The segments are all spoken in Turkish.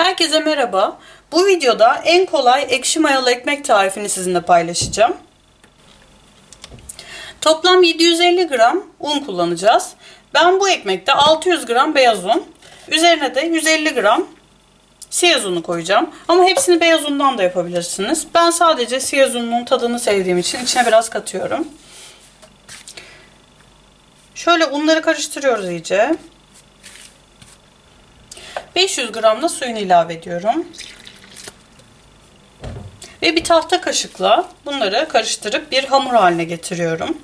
Herkese merhaba. Bu videoda en kolay ekşi mayalı ekmek tarifini sizinle paylaşacağım. Toplam 750 gram un kullanacağız. Ben bu ekmekte 600 gram beyaz un, üzerine de 150 gram siyaz unu koyacağım. Ama hepsini beyaz undan da yapabilirsiniz. Ben sadece siyaz ununun tadını sevdiğim için içine biraz katıyorum. Şöyle unları karıştırıyoruz iyice. 500 gram da suyunu ilave ediyorum. Ve bir tahta kaşıkla bunları karıştırıp bir hamur haline getiriyorum.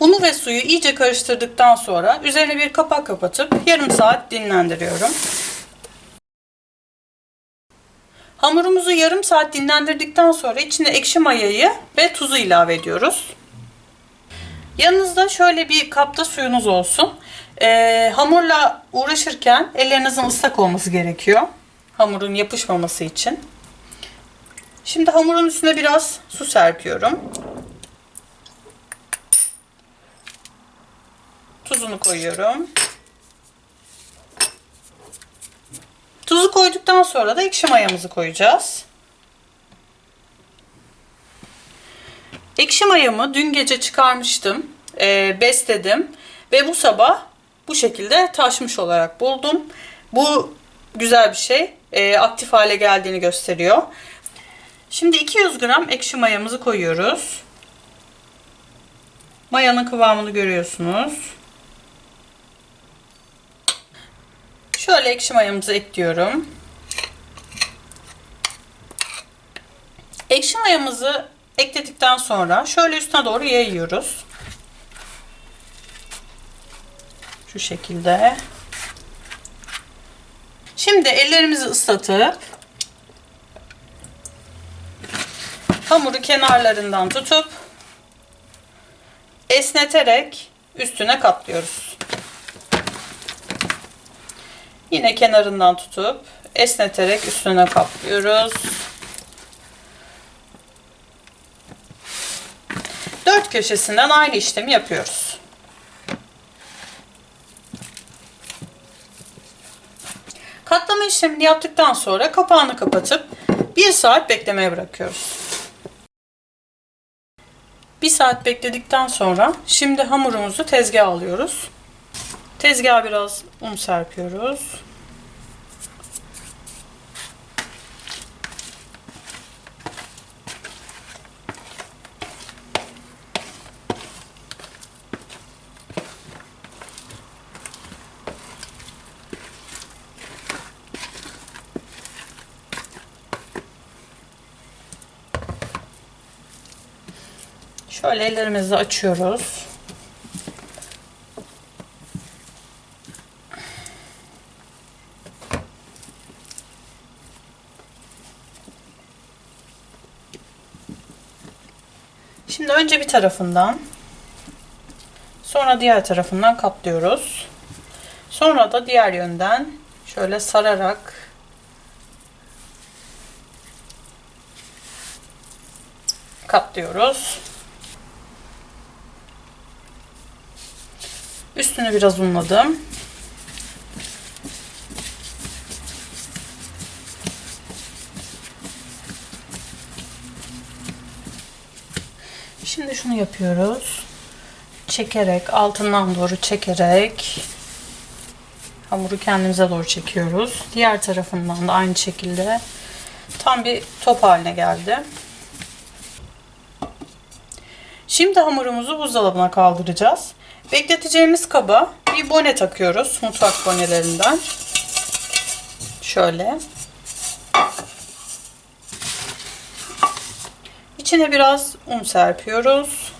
Unu ve suyu iyice karıştırdıktan sonra üzerine bir kapak kapatıp yarım saat dinlendiriyorum. Hamurumuzu yarım saat dinlendirdikten sonra içine ekşi mayayı ve tuzu ilave ediyoruz. Yanınızda şöyle bir kapta suyunuz olsun. Ee, hamurla uğraşırken ellerinizin ıslak olması gerekiyor. Hamurun yapışmaması için. Şimdi hamurun üstüne biraz su serpiyorum. Tuzunu koyuyorum. Tuzu koyduktan sonra da ekşi mayamızı koyacağız. Ekşi mayamı dün gece çıkarmıştım. E, besledim. Ve bu sabah bu şekilde taşmış olarak buldum. Bu güzel bir şey. E, aktif hale geldiğini gösteriyor. Şimdi 200 gram ekşi mayamızı koyuyoruz. Mayanın kıvamını görüyorsunuz. Şöyle ekşi mayamızı ekliyorum. Ekşi mayamızı ekledikten sonra şöyle üstüne doğru yayıyoruz. Şu şekilde. Şimdi ellerimizi ıslatıp hamuru kenarlarından tutup esneterek üstüne katlıyoruz. Yine kenarından tutup esneterek üstüne kaplıyoruz. Dört köşesinden aynı işlemi yapıyoruz. Katlama işlemini yaptıktan sonra kapağını kapatıp 1 saat beklemeye bırakıyoruz. 1 saat bekledikten sonra şimdi hamurumuzu tezgaha alıyoruz. Tezgaha biraz un serpiyoruz. Şöyle ellerimizi açıyoruz. Şimdi önce bir tarafından sonra diğer tarafından kaplıyoruz. Sonra da diğer yönden şöyle sararak katlıyoruz. Üstünü biraz unladım. Şimdi şunu yapıyoruz. Çekerek, altından doğru çekerek hamuru kendimize doğru çekiyoruz. Diğer tarafından da aynı şekilde tam bir top haline geldi. Şimdi hamurumuzu buzdolabına kaldıracağız. Bekleteceğimiz kaba bir bone takıyoruz. Mutfak bonelerinden. Şöyle. İçine biraz un serpiyoruz.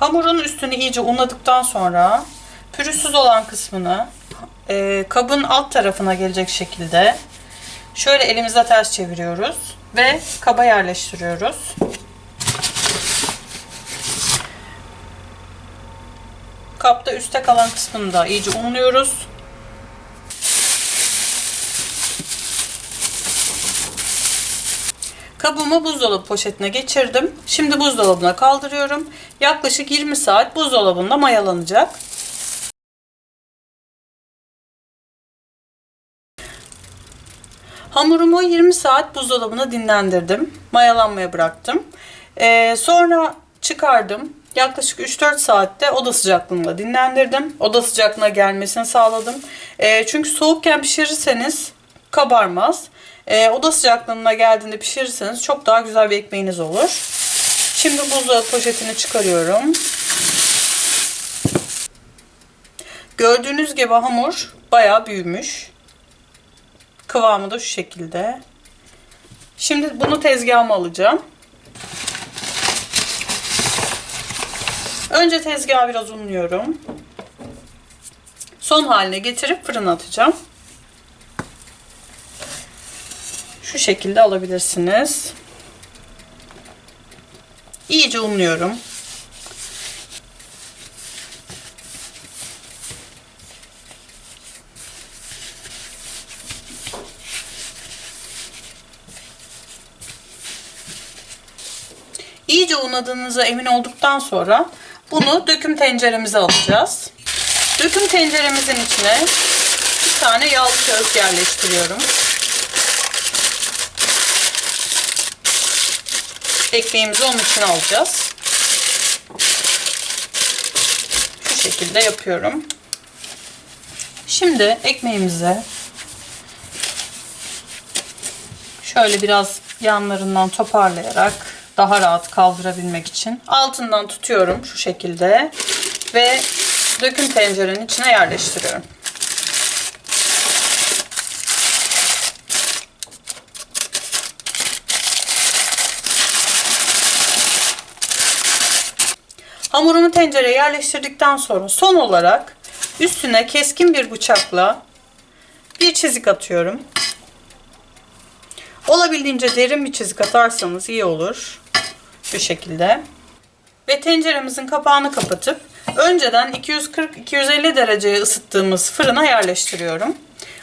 Hamurun üstünü iyice unladıktan sonra pürüzsüz olan kısmını e, kabın alt tarafına gelecek şekilde şöyle elimizle ters çeviriyoruz ve kaba yerleştiriyoruz. Kapta üstte kalan kısmını da iyice unluyoruz. Kalıbımı buzdolabı poşetine geçirdim. Şimdi buzdolabına kaldırıyorum. Yaklaşık 20 saat buzdolabında mayalanacak. Hamurumu 20 saat buzdolabına dinlendirdim. Mayalanmaya bıraktım. Ee, sonra çıkardım. Yaklaşık 3-4 saatte oda sıcaklığında dinlendirdim. Oda sıcaklığına gelmesini sağladım. Ee, çünkü soğukken pişirirseniz kabarmaz. Ee, oda sıcaklığına geldiğinde pişirirseniz çok daha güzel bir ekmeğiniz olur. Şimdi buzdolabı poşetini çıkarıyorum. Gördüğünüz gibi hamur bayağı büyümüş. Kıvamı da şu şekilde. Şimdi bunu tezgahıma alacağım. Önce tezgahı biraz unluyorum. Son haline getirip fırına atacağım. Şu şekilde alabilirsiniz. İyice unluyorum. İyice unladığınıza emin olduktan sonra bunu döküm tenceremize alacağız. Döküm tenceremizin içine bir tane yağlı kağıt yerleştiriyorum. Ekmeğimizi onun içine alacağız. Şu şekilde yapıyorum. Şimdi ekmeğimize şöyle biraz yanlarından toparlayarak daha rahat kaldırabilmek için altından tutuyorum şu şekilde ve döküm tencerenin içine yerleştiriyorum. Hamurumu tencereye yerleştirdikten sonra son olarak üstüne keskin bir bıçakla bir çizik atıyorum. Olabildiğince derin bir çizik atarsanız iyi olur. Şu şekilde. Ve tenceremizin kapağını kapatıp önceden 240-250 dereceye ısıttığımız fırına yerleştiriyorum.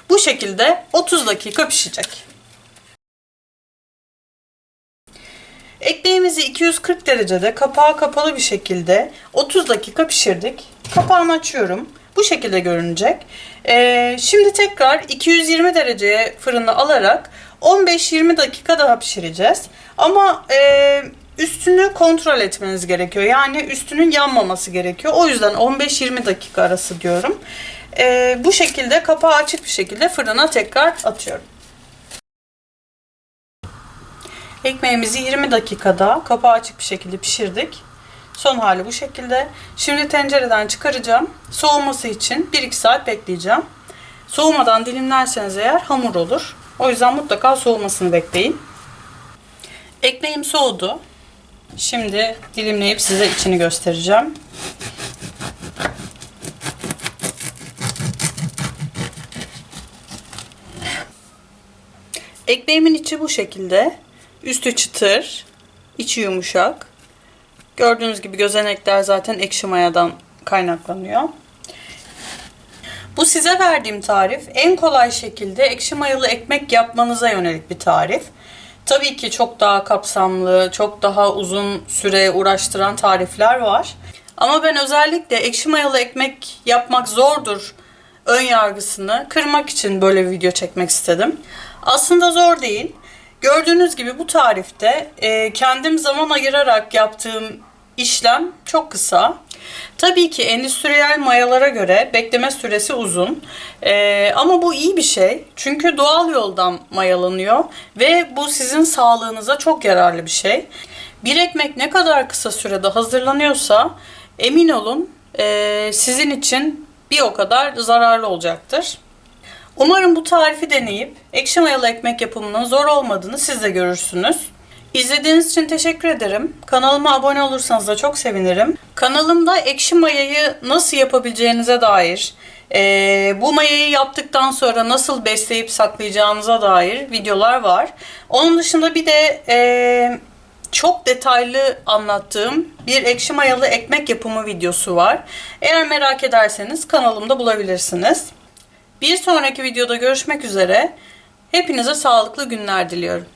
Bu şekilde 30 dakika pişecek. Ekmeğimizi 240 derecede kapağı kapalı bir şekilde 30 dakika pişirdik. Kapağını açıyorum. Bu şekilde görünecek. Ee, şimdi tekrar 220 dereceye fırına alarak 15-20 dakika daha pişireceğiz. Ama e, üstünü kontrol etmeniz gerekiyor. Yani üstünün yanmaması gerekiyor. O yüzden 15-20 dakika arası diyorum. E, bu şekilde kapağı açık bir şekilde fırına tekrar atıyorum. Ekmeğimizi 20 dakikada kapağı açık bir şekilde pişirdik. Son hali bu şekilde. Şimdi tencereden çıkaracağım. Soğuması için 1-2 saat bekleyeceğim. Soğumadan dilimlerseniz eğer hamur olur. O yüzden mutlaka soğumasını bekleyin. Ekmeğim soğudu. Şimdi dilimleyip size içini göstereceğim. Ekmeğimin içi bu şekilde. Üstü çıtır, içi yumuşak. Gördüğünüz gibi gözenekler zaten ekşi mayadan kaynaklanıyor. Bu size verdiğim tarif en kolay şekilde ekşi mayalı ekmek yapmanıza yönelik bir tarif. Tabii ki çok daha kapsamlı, çok daha uzun süre uğraştıran tarifler var. Ama ben özellikle ekşi mayalı ekmek yapmak zordur ön yargısını kırmak için böyle bir video çekmek istedim. Aslında zor değil. Gördüğünüz gibi bu tarifte e, kendim zaman ayırarak yaptığım işlem çok kısa. Tabii ki endüstriyel mayalara göre bekleme süresi uzun. Ee, ama bu iyi bir şey. Çünkü doğal yoldan mayalanıyor ve bu sizin sağlığınıza çok yararlı bir şey. Bir ekmek ne kadar kısa sürede hazırlanıyorsa emin olun e, sizin için bir o kadar zararlı olacaktır. Umarım bu tarifi deneyip ekşi mayalı ekmek yapımının zor olmadığını siz de görürsünüz. İzlediğiniz için teşekkür ederim. Kanalıma abone olursanız da çok sevinirim. Kanalımda ekşi mayayı nasıl yapabileceğinize dair, e, bu mayayı yaptıktan sonra nasıl besleyip saklayacağınıza dair videolar var. Onun dışında bir de e, çok detaylı anlattığım bir ekşi mayalı ekmek yapımı videosu var. Eğer merak ederseniz kanalımda bulabilirsiniz. Bir sonraki videoda görüşmek üzere. Hepinize sağlıklı günler diliyorum.